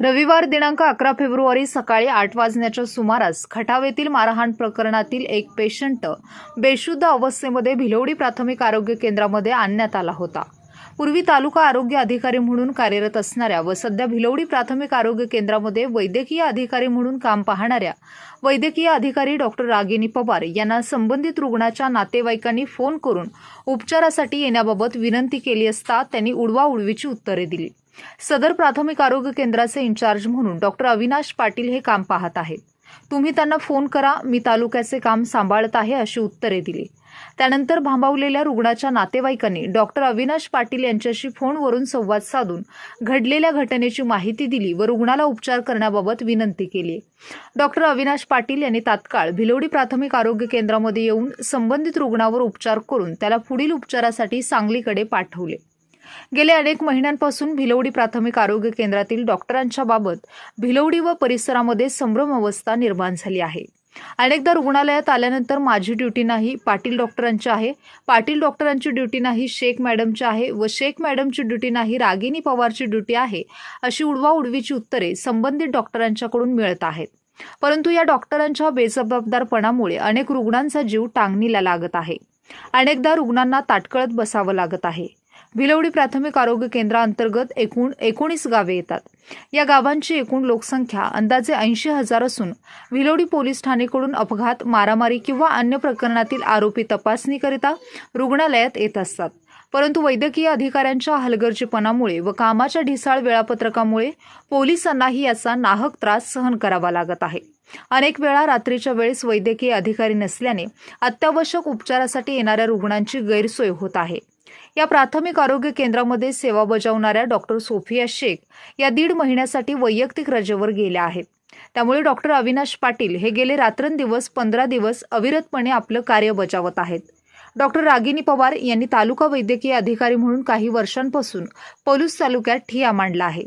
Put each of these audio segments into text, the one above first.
रविवार दिनांक अकरा फेब्रुवारी सकाळी आठ वाजण्याच्या सुमारास खटावेतील मारहाण प्रकरणातील एक पेशंट बेशुद्ध अवस्थेमध्ये भिलवडी प्राथमिक आरोग्य केंद्रामध्ये आणण्यात आला होता. पूर्वी तालुका आरोग्य अधिकारी म्हणून कार्यरत असणाऱ्या व सध्या भिलवडी प्राथमिक आरोग्य केंद्रामध्ये वैद्यकीय अधिकारी म्हणून काम पाहणाऱ्या वैद्यकीय अधिकारी डॉक्टर रागिनी पवार यांना संबंधित रुग्णाच्या नातेवाईकांनी फोन करून उपचारासाठी येण्याबाबत विनंती केली असता त्यांनी उडवाउडवीची उत्तरे दिली. सदर प्राथमिक आरोग्य केंद्राचे इन्चार्ज म्हणून डॉक्टर अविनाश पाटील हे काम पाहत आहेत तुम्ही त्यांना फोन करा मी तालुक्याचे काम सांभाळत आहे अशी उत्तरे दिली. त्यानंतर भांबावलेल्या रुग्णाच्या नातेवाईकांनी डॉक्टर अविनाश पाटील यांच्याशी फोनवरून संवाद साधून घडलेल्या घटनेची माहिती दिली व रुग्णाला उपचार करण्याबाबत विनंती केली. डॉक्टर अविनाश पाटील यांनी तात्काळ भिलवडी प्राथमिक आरोग्य केंद्रामध्ये येऊन संबंधित रुग्णावर उपचार करून त्याला पुढील उपचारासाठी सांगलीकडे पाठवले. गेल्या अनेक महिन्यांपासून भिलवडी प्राथमिक आरोग्य केंद्रातील डॉक्टरांच्या बाबत भिलवडी व परिसरामध्ये संभ्रम अवस्था निर्माण झाली आहे. अनेकदा रुग्णालयात आल्यानंतर माझी ड्युटी नाही पाटील डॉक्टरांची आहे. पाटील डॉक्टरांची ड्युटी नाही शेख मॅडमची आहे व शेख मॅडमची ड्युटी नाही रागिनी पवारची ड्युटी आहे अशी उडवाउडवीची उत्तरे संबंधित डॉक्टरांच्याकडून मिळत आहेत. परंतु या डॉक्टरांच्या बेजबाबदारपणामुळे अनेक रुग्णांचा जीव टांगणीला लागत आहे. अनेकदा रुग्णांना ताटकळत बसावं लागत आहे. भिलवडी प्राथमिक आरोग्य केंद्राअंतर्गत एकूण एकोणीस गावे येतात. या गावांची एकूण लोकसंख्या अंदाजे ऐंशी हजार असून भिलवडी पोलीस ठाणेकडून अपघात मारामारी किंवा अन्य प्रकरणातील आरोपी तपासणीकरिता रुग्णालयात येत असतात. परंतु वैद्यकीय अधिकाऱ्यांच्या हलगर्जीपणामुळे व कामाच्या ढिसाळ वेळापत्रकामुळे पोलिसांनाही याचा नाहक त्रास सहन करावा लागत आहे. अनेक वेळा रात्रीच्या वेळेस वैद्यकीय अधिकारी नसल्याने अत्यावश्यक उपचारासाठी येणाऱ्या रुग्णांची गैरसोय होत आहे. या प्राथमिक आरोग्य केंद्रामध्ये सेवा बजावणाऱ्या डॉक्टर सोफिया शेख या दीड महिन्यासाठी वैयक्तिक रजेवर गेल्या आहेत. त्यामुळे डॉक्टर अविनाश पाटील हे गेले रात्रंदिवस पंधरा दिवस अविरतपणे आपलं कार्य बजावत आहेत. डॉक्टर रागिनी पवार यांनी तालुका वैद्यकीय अधिकारी म्हणून काही वर्षांपासून पलूस तालुक्यात ठिया मांडला आहे.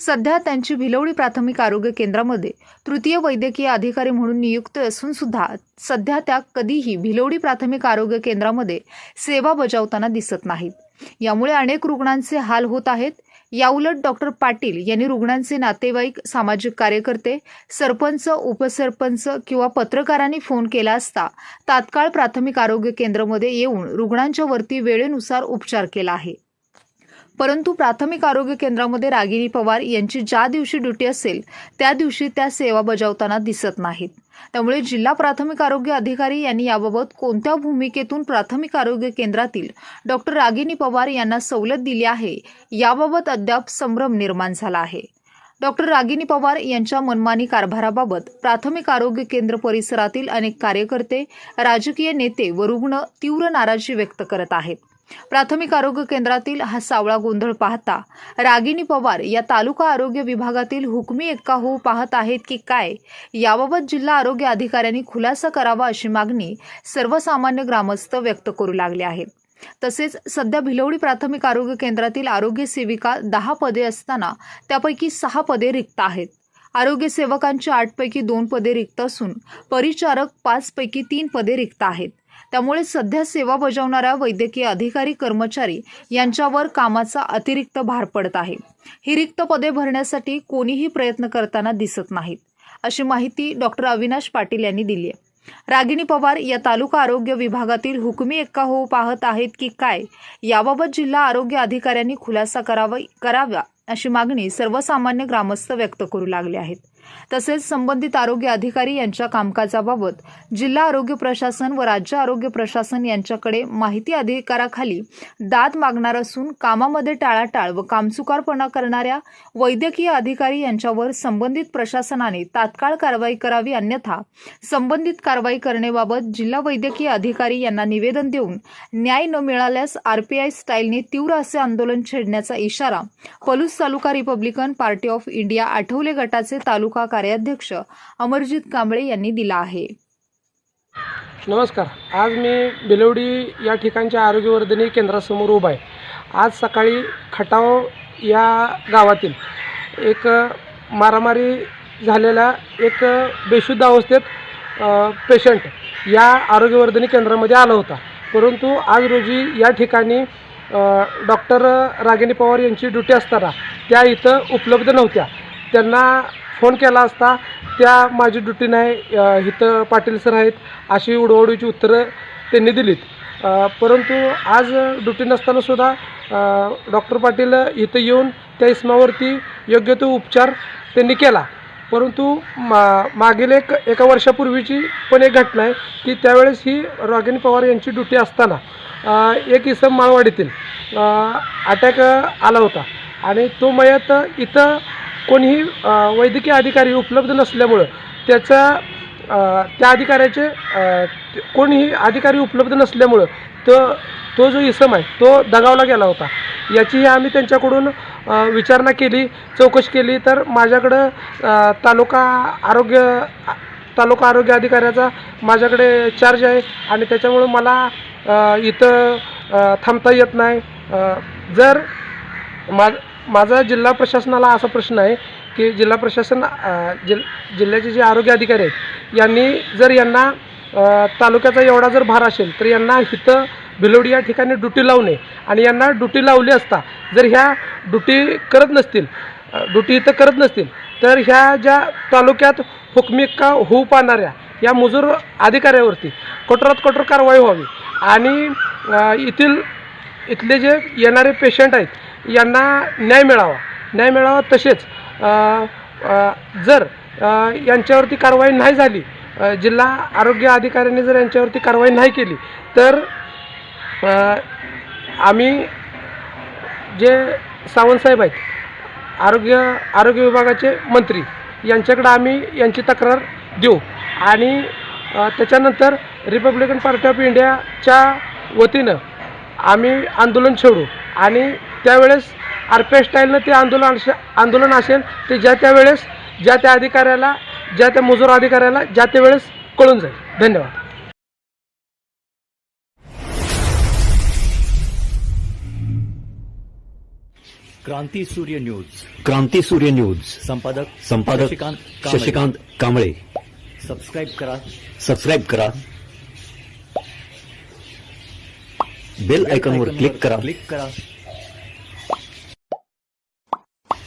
सध्या त्यांची भिलवडी प्राथमिक आरोग्य केंद्रामध्ये तृतीय वैद्यकीय अधिकारी म्हणून नियुक्त असून सुद्धा सध्या त्या कधीही भिलवडी प्राथमिक आरोग्य केंद्रामध्ये सेवा बजावताना दिसत नाहीत. यामुळे अनेक रुग्णांचे हाल होत आहेत. याउलट डॉक्टर पाटील यांनी रुग्णांचे नातेवाईक सामाजिक कार्यकर्ते सरपंच उपसरपंच किंवा पत्रकारांनी फोन केला असता तात्काळ प्राथमिक आरोग्य केंद्रामध्ये येऊन रुग्णांच्या वरती वेळेनुसार उपचार केला आहे. परंतु प्राथमिक आरोग्य केंद्रामध्ये रागिनी पवार यांची ज्या दिवशी ड्युटी असेल त्या दिवशी त्या सेवा बजावताना दिसत नाहीत. त्यामुळे जिल्हा प्राथमिक आरोग्य अधिकारी यांनी याबाबत कोणत्या भूमिकेतून प्राथमिक आरोग्य केंद्रातील डॉक्टर रागिनी पवार यांना सवलत दिली आहे याबाबत अद्याप संभ्रम निर्माण झाला आहे. डॉक्टर रागिनी पवार यांच्या मनमानी कारभाराबाबत प्राथमिक आरोग्य केंद्र परिसरातील अनेक कार्यकर्ते राजकीय नेते व रुग्ण तीव्र नाराजी व्यक्त करत आहेत. प्राथमिक आरोग्य केंद्रातील हा सावळा गोंधळ पाहता रागिनी पवार या तालुका आरोग्य विभागातील हुकमी एक्का होऊ पाहत आहेत की काय याबाबत जिल्हा आरोग्य अधिकाऱ्यांनी खुलासा करावा अशी मागणी सर्वसामान्य ग्रामस्थ व्यक्त करू लागले आहेत. तसेच सध्या भिलवडी प्राथमिक आरोग्य केंद्रातील आरोग्य सेविका दहा पदे असताना त्यापैकी सहा पदे रिक्त आहेत. आरोग्य सेवकांची आठपैकी दोन पदे रिक्त असून परिचारक पाचपैकी तीन पदे रिक्त आहेत. त्यामुळे सध्या सेवा बजावणाऱ्या वैद्यकीय अधिकारी कर्मचारी यांच्यावर कामाचा अतिरिक्त भार पडत आहे. ही रिक्त पदे भरण्यासाठी कोणीही प्रयत्न करताना दिसत नाहीत अशी माहिती डॉक्टर अविनाश पाटील यांनी दिली आहे. रागिनी पवार या तालुका आरोग्य विभागातील हुकमी एक्का होऊ पाहत आहेत की काय याबाबत जिल्हा आरोग्य अधिकाऱ्यांनी खुलासा करावा करावा अशी मागणी सर्वसामान्य ग्रामस्थ व्यक्त करू लागले आहेत. तसेच संबंधित आरोग्य अधिकारी यांच्या कामकाजाबाबत जिल्हा आरोग्य प्रशासन व राज्य आरोग्य प्रशासन यांच्याकडे माहिती अधिकाराखाली दाद मागणार असून कामामध्ये टाळाटाळ व कामचुकारपणा करणाऱ्या वैद्यकीय अधिकारी यांच्यावर संबंधित प्रशासनाने तात्काळ कारवाई करावी अन्यथा संबंधित कारवाई करण्याबाबत जिल्हा वैद्यकीय अधिकारी यांना निवेदन देऊन न्याय न मिळाल्यास आरपीआय स्टाईलने तीव्र असे आंदोलन छेडण्याचा इशारा Palus taluka republican party of India Athawale गटाचे तालुका कार्याध्यक्ष अमरजित कांबळे यांनी दिला आहे. नमस्कार. आज मी बिलवडी या ठिकाणच्या आरोग्यवर्धनी केंद्रासमोर उभा आहे. आज सकाळी खटाव या गावातील एक मारामारी झालेला एक बेशुद्ध अवस्थेत पेशंट या आरोग्यवर्धनी केंद्रामध्ये आला होता. परंतु आज रोजी या ठिकाणी डॉक्टर रागिनी पवार यांची ड्युटी असताना त्या इथं उपलब्ध नव्हत्या. त्यांना फोन केला असता त्या माझी ड्युटी नाही इथं पाटील सर आहेत अशी उडवडीची उत्तरं त्यांनी दिलीत. परंतु आज ड्युटी नसतानासुद्धा डॉक्टर पाटील इथं येऊन त्या इस्मावरती योग्य तो उपचार त्यांनी केला. परंतु मा मागील एक एका वर्षापूर्वीची पण एक घटना आहे की त्यावेळेस ही रॉगिन पवार यांची ड्युटी असताना एक इसम माळवाडीतील अटॅक आला होता. आणि तो मयत इथं कोणीही वैद्यकीय अधिकारी उपलब्ध नसल्यामुळं त्याचा त्या अधिकाऱ्याचे कोणीही अधिकारी उपलब्ध नसल्यामुळं तो तो जो इसम आहे तो दगावला गेला होता. याचीही आम्ही त्यांच्याकडून विचारणा केली चौकशी केली. तर माझ्याकडं तालुका आरोग्य तालुका आरोग्य अधिकाऱ्याचा माझ्याकडे चार्ज आहे आणि त्याच्यामुळं मला इथं थांबता येत नाही. जर मा माझा जिल्हा प्रशासनाला असा प्रश्न आहे की जिल्हा प्रशासन अ, जिल जिल्ह्याचे जे आरोग्य अधिकारी आहेत यांनी जर यांना तालुक्याचा एवढा जर भार असेल तर यांना इथं भिलोडी या ठिकाणी ड्युटी लावणे आणि यांना ड्युटी लावली असता जर ह्या ड्युटी करत नसतील ड्युटी इथं करत नसतील तर ह्या ज्या तालुक्यात हुकमिका होऊ पाहणाऱ्या या मुजूर अधिकाऱ्यावरती कठोरात कठोर कारवाई व्हावी. आणि येथील इथले जे येणारे पेशंट आहेत यांना न्याय मिळावा. न्याय मिळावा तसेच जर यांच्यावरती कारवाई नाही झाली जिल्हा आरोग्य अधिकाऱ्यांनी जर यांच्यावरती कारवाई नाही केली तर आम्ही जे सावंतसाहेब आहेत आरोग्य आरोग्य विभागाचे मंत्री यांच्याकडं आम्ही यांची तक्रार देऊ. आणि त्याच्यानंतर रिपब्लिकन पार्टी ऑफ इंडियाच्या वतीनं आम्ही आंदोलन छेडू. आणि त्यावेळेस आर पी स्टाईलनं ते आंदोलन असे आंदोलन असेल ते ज्या त्यावेळेस ज्या त्या अधिकाऱ्याला ज्या त्या मजूर अधिकाऱ्याला ज्या त्यावेळेस कळून जाईल. धन्यवाद. क्रांती सूर्य न्यूज. क्रांती सूर्य न्यूज. संपादक संपादक. शशिकांत कांबळे. सबस्क्राईब करा. सबस्क्राईब करा. बेल आयकॉनवर क्लिक करा. क्लिक करा.